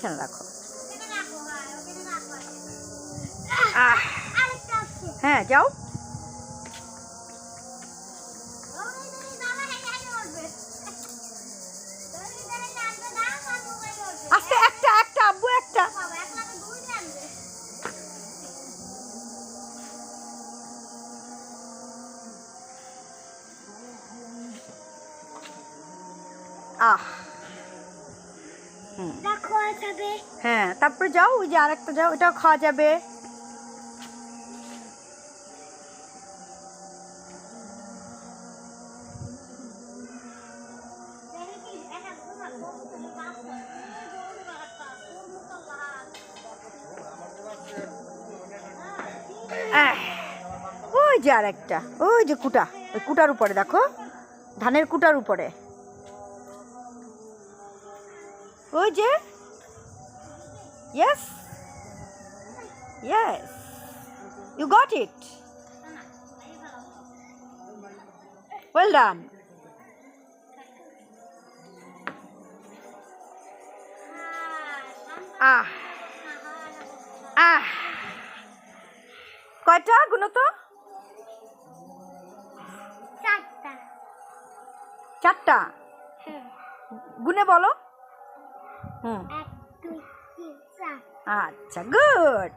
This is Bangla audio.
এখানে রাখো। হ্যাঁ যাও। আজকে একটা একটা আব্বু একটা। আহ। হ্যাঁ। তারপরে যাও, ওই যে আরেকটা যাও ওটাও খাওয়া যাবে। একটা ওই যে আরেকটা, ওই যে কুটা, ওই কুটার উপরে, দেখো। ধানের কুটার উপরে। ওই যে yes yes you got it well done ah ah কয়টা গুনো তো চারটা। চারটা? হ্যাঁ। গুনে বলো। হুম। আচ্ছা গুড